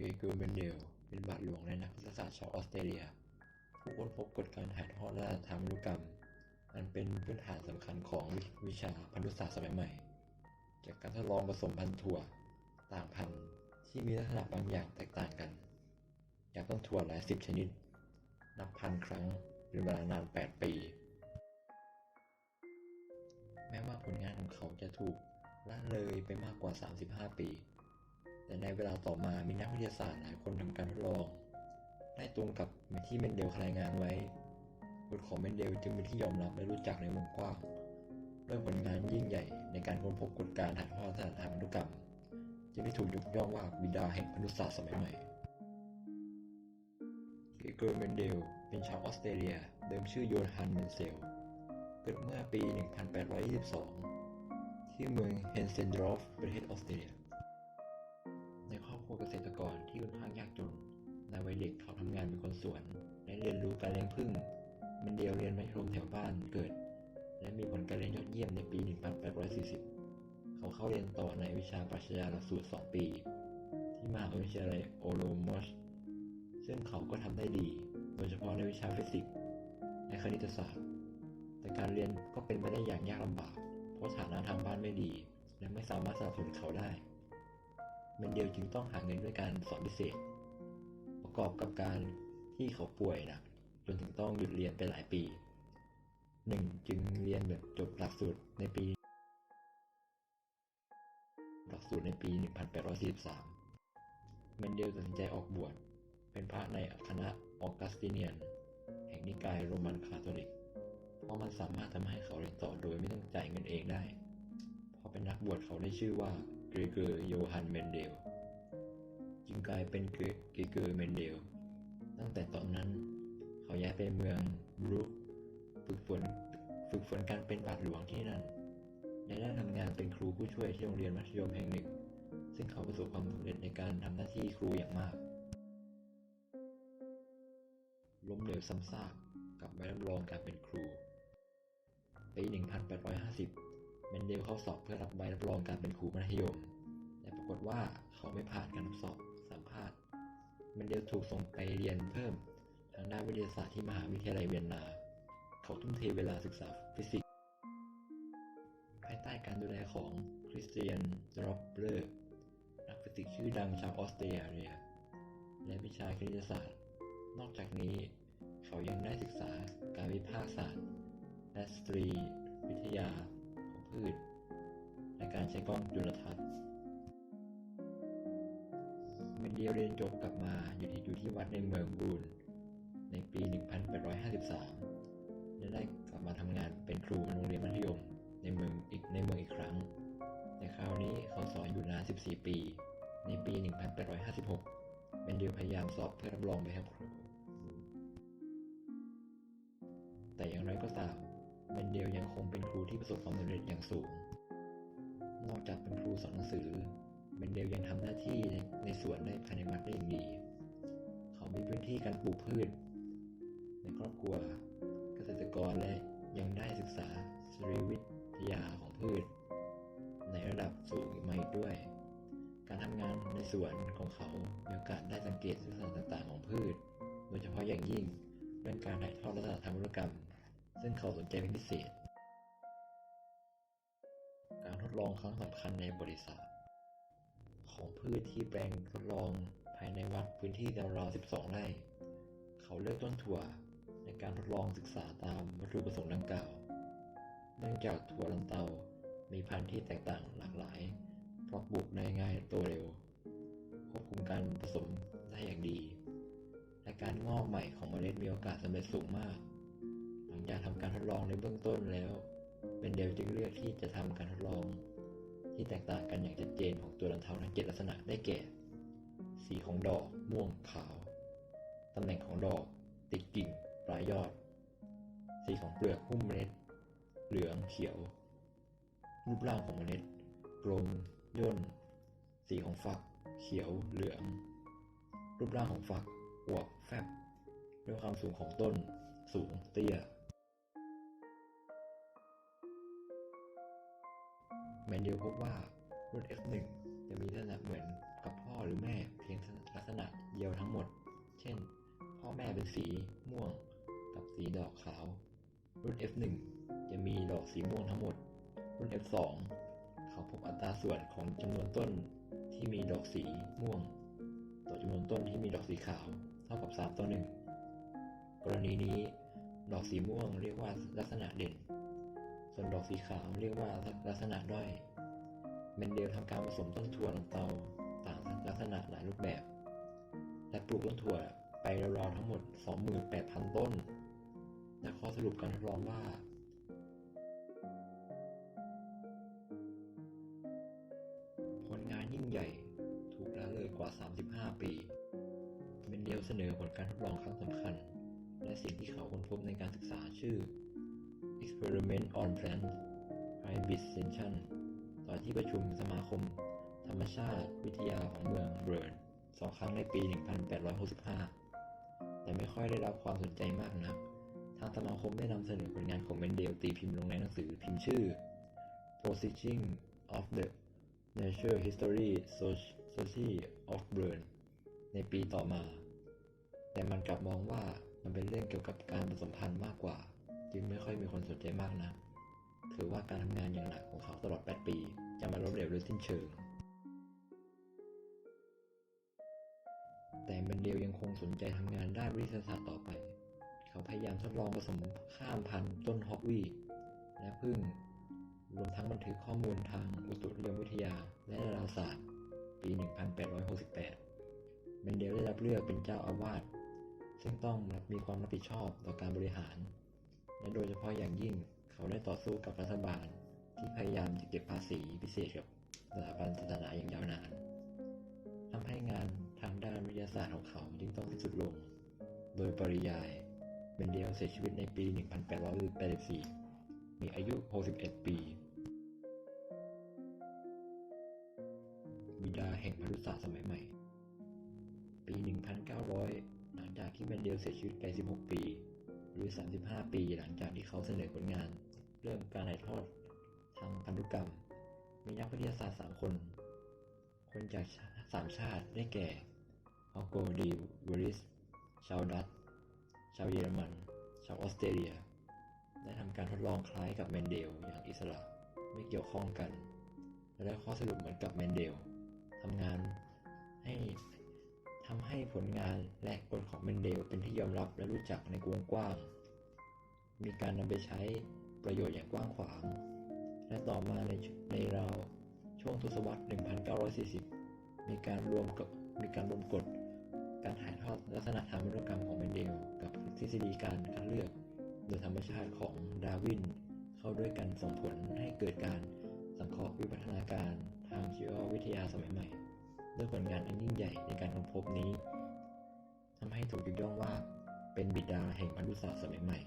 กรโกร์เมนเดลเป็นบาทหลวงและนักวิทยาศาสตร์ชาวออสเตรเลีย ผู้ค้นพบกฎการถ่ายทอดและทางพันธุกรรม อันเป็นพื้นฐานสำคัญของวิชาพันธุศาสตร์สมัยใหม่ จากการทดลองผสมพันธุ์ถั่วต่างพันธุ์ที่มีลักษณะบางอย่างแตกต่างกันจากต้นถั่วหลายสิบชนิด นับพันครั้งเป็นเวลานาน 8 ปี แม้ว่าผลงานของเขาจะถูกละเลยไปมากกว่า 35 ปี แต่ในเวลาต่อมามีนักวิทยาศาสตร์หลายคนทำการทดลอง ได้ตรงกับที่เมนเดลรายงานไว้บทของเมนเดลจึงเป็นที่ยอมรับและรู้จักในวงกว้างด้วยผลงานยิ่งใหญ่ในการค้นพบกฎการถ่ายทอดทางพันธุกรรม จึงได้ถูกยกย่องว่าบิดาแห่งพันธุศาสตร์สมัยใหม่เกเกอร์เมนเดลเป็นชาวออสเตรเลีย เดิมชื่อโยฮันเมนเซล เกิดเมื่อปี 1822 ที่เมืองเฮนเซนดรอฟประเทศออสเตรเลีย ในครัวเกษตรกรที่ค่อนข้างยากจนในวัยเด็กเขาทำงานเป็นคนสวน และเรียนรู้การเลี้ยงผึ้งเมนเดลเรียนมัธยมแถวบ้านเกิด และมีผลการเรียนยอดเยี่ยมในปี 1840 เขาเข้าเรียนต่อในวิชาปรัชญาหลักสูตร 2 ปี ที่มหาวิทยาลัยโอโลมอชซึ่งเขาก็ทำได้ดี โดยเฉพาะในวิชาฟิสิกส์และคณิตศาสตร์ แต่การเรียนก็เป็นไปได้อย่างยากลำบาก เพราะฐานะทางบ้านไม่ดี และไม่สามารถสนับสนุนเขาได้ เมนเดลจึงต้องหาเงินด้วยการสอนพิเศษ ประกอบกับการที่เขาป่วยหนักจนถึงต้องหยุดเรียนไปหลายปีหนึ่งจึงเรียนแบบจบหลักสูตรในปี หลักสูตรในปี 1843 เมนเดลตัดสินใจออกบวชเป็นพระในคณะออกัสติเนียน แห่งนิกายโรมันคาทอลิก เพราะมันสามารถทำให้เขาเรียนต่อโดยไม่ต้องจ่ายเงินเองได้ พอเป็นนักบวชเขาได้ชื่อว่า เกรเกอร์โยฮันเมนเดล จึงกลายเป็นเกรเกอร์เมนเดล ตั้งแต่ตอนนั้น เขาย้ายไปเมืองบรูคฝึกฝนฝึกฝนการเป็นบาทหลวงที่นั่น และได้ทำงานเป็นครูผู้ช่วยที่โรงเรียนมัธยมแห่งหนึ่ง ซึ่งเขาประสบความสำเร็จในการทำหน้าที่ครูอย่างมาก ล้มเหลวซ้ำซากกับใบรับรองการเป็นครูปี 1850 เมนเดลเข้าสอบเพื่อรับใบรับรองการเป็นครูมัธยม แต่ปรากฏว่าเขาไม่ผ่านการทดสอบสัมภาษณ์ เมนเดลถูกส่งไปเรียนเพิ่มทางด้านวิทยาศาสตร์ที่มหาวิทยาลัยเวียนนา เขาทุ่มเทเวลาศึกษาฟิสิกส์ ภายใต้การดูแลของคริสเตียนดรอปเลอร์นักฟิสิกส์ชื่อดังชาวออสเตรเลีย และวิชาคณิตศาสตร์ นอกจากนี้เขายังได้ศึกษาการวิพากษ์ศาสตร์และสตรี วิทยา พืชและการใช้กล้องจุลทรรศน์เมนเดียวเรียนจบกลับมาอยู่ที่อยู่ที่วัดในเมืองบูนในปี 1853 และได้กลับมาทำงานเป็นครูโรงเรียนมัธยมในเมืองอีกในเมืองอีกครั้งแต่คราวนี้เขาสอนอยู่นาน 14 ปี ในปี 1856 เมนเดียวพยายามสอบเพื่อรับรองใบครับครูแต่อย่างไรก็ตาม เมนเดลยังคงเป็นครูที่ประสบความสำเร็จอย่างสูง นอกจากเป็นครูสอนหนังสือเมนเดลยังทำหน้าที่ในในสวนได้ภายในวัดได้อย่างดี เขามีพื้นที่การปลูกพืช ในครอบครัวเกษตรกรและยังได้ศึกษาสรีวิทยาของพืช ในระดับสูงอีกมาอีกด้วย การทำงานในสวนของเขามีโอกาสได้สังเกตลักษณะต่างๆของพืช โดยเฉพาะอย่างยิ่งเรื่องการถ่ายทอดลักษณะทางพันธุกรรม ซึ่งเขาสนใจเป็นพิเศษ การทดลองครั้งสำคัญในบริษัท ของพืชที่แปลงทดลองภายในวัดพื้นที่ราวๆ12 ไร่ เขาเลือกต้นถั่วในการทดลองศึกษาตามวัตถุประสงค์ดังกล่าว เนื่องจากถั่วลันเตา มีพันธุ์ที่แตกต่างหลากหลาย เพราะปลูกได้ง่ายโตเร็ว ควบคุมการผสมได้อย่างดี และการงอกใหม่ของเมล็ดมีโอกาสสำเร็จสูงมาก จากทำการทดลองในเบื้องต้นแล้ว เบนเดลจึงเลือกที่จะทำการทดลอง ที่แตกต่างกันอย่างชัดเจนของตัวลันเทาทั้งเจ็ลักษณะได้แก่ สีของดอกม่วงขาว ตำแหน่งของดอกติดกิ่งปลายยอด สีของเปลือกหุ้มเมล็ด เหลืองเขียว รูปร่างของเมล็ด กลม ย่น สีของฝัก เขียวเหลือง รูปร่างของฝักอวบแฟบด้วยความสูงของต้น สูงเตี้ย แมนเดลพบว่ารุ่น F1 จะมีลักษณะเหมือนกับพ่อหรือแม่เพียงลักษณะกเป็นสีม่วงกับสีดอกขาว รุ่น F1 จะมีดอกสีม่วงทั้งหมด รุ่น F2 เขาพบอัตราส่วนของจำนวนต้นที่มีดอกสีม่วง ต่อจำนวนต้นที่มีดอกสีขาวเท่ากับ 3 ต่อ 1 กรณีนี้ ดอกสีม่วงเรียกว่าลักษณะเด่น ส่วนดอกสีขาวเรียกว่าลักษณะด้อยเมนเดลทำการผสมต้นถั่วลงเตาต่างลักษณะหลายรูปแบบ และปลูกต้นถั่วไปราวๆทั้งหมด 28,000 ต้น และข้อสรุปการทดลองว่าผลงานยิ่งใหญ่ถูกละเลยกว่า 35 ปีเมนเดลเสนอผลการทดลองครั้งสำคัญ และสิ่งที่เขาค้นพบในการศึกษาชื่อ Experiment on Plant Hybridization ต่อที่ประชุมสมาคม ธรรมชาติวิทยาของเมืองเบิร์นสองครั้งในปี 1865 แต่ไม่ค่อยได้รับความสนใจมากนัก ทางสมาคมได้นำเสนอผลงานของเมนเดลตีพิมพ์ลงในหนังสือพิมพ์ชื่อ Proceeding of the Natural History Society of Bern ในปีต่อมา แต่มันกลับมองว่ามันเป็นเรื่องเกี่ยวกับการผสมพันธุ์มากกว่า จึงไม่ค่อยมีคนสนใจมากนะักถือว่าการทำงานอย่างหนักของเขาตลอด 8 ปี จะมาล้มเหลวโดยสิ้นเชิง แต่เมนเดลยังคงสนใจทำงานด้านวิทยาศาสตร์ต่อไป เขาพยายามทดลองผสมข้ามพันธุ์ต้นฮอกวีและพึ่ง รวมทั้งบันทึกข้อมูลทางอุตุนิยมวิทยาและดาราศาสตร์ ปี 1868เมนเดลได้รับเลือกเป็นเจ้าอาวาสซึ่งต้องมีความรับผิดชอบต่อการบริหาร และโดยเฉพาะอย่างยิ่งเขาได้ต่อสู้กับรัฐบาล ที่พยายามจะเก็บภาษีพิเศษกับสถาบันศาสนาอย่างยาวนานทำให้งานทางด้านวิทยาศาสตร์ของเขาจึงต้องสิ้นสุดลง โดยปริยายเมนเดลเสียชีวิตในปี 1884 มีอายุ 61 ปีบิดาแห่งมนุษยศาสตร์สมัยใหม่ ปี 1900 หลังจากที่เมนเดลเสียชีวิตไป 16 ปี หรือ 35 ปีหลังจากที่เขาเสนอผลงาน เรื่องการถ่ายทอดทางพันธุกรรม มีนักวิทยาศาสตร์ 3 คน คนจากสามชาติได้แก่ออโกดีวริส ชาวดัตช์ชาวเยอรมัน ชาวออสเตรเลีย ได้ทำการทดลองคล้ายกับเมนเดลอย่างอิสระไม่เกี่ยวข้องกัน และได้ข้อสรุปเหมือนกับเมนเดลทำงานให้ ทำให้ผลงานและกลของเมนเดลเป็นที่ยอมรับและรู้จักในวงกว้าง มีการนำไปใช้ประโยชน์อย่างกว้างขวาง และต่อมาในในราวช่วงทศวรรษ 1940 มีการรวมกับมีการรวมกฎการถ่ายทอดลักษณะทางพันธุกรรมของเมนเดล กับทฤษฎีการคัดเลือก โดยธรรมชาติของดาร์วิน เข้าด้วยกันส่งผลให้เกิดการสังเคราะห์วิวัฒนาการทางชีววิทยาสมัยใหม่ ด้วยผลงานอันยิ่งใหญ่ในการค้นพบนี้ทำให้ถูกยกย่องว่าเป็นบิดาแห่งพันธุศาสตร์สมัยใหม่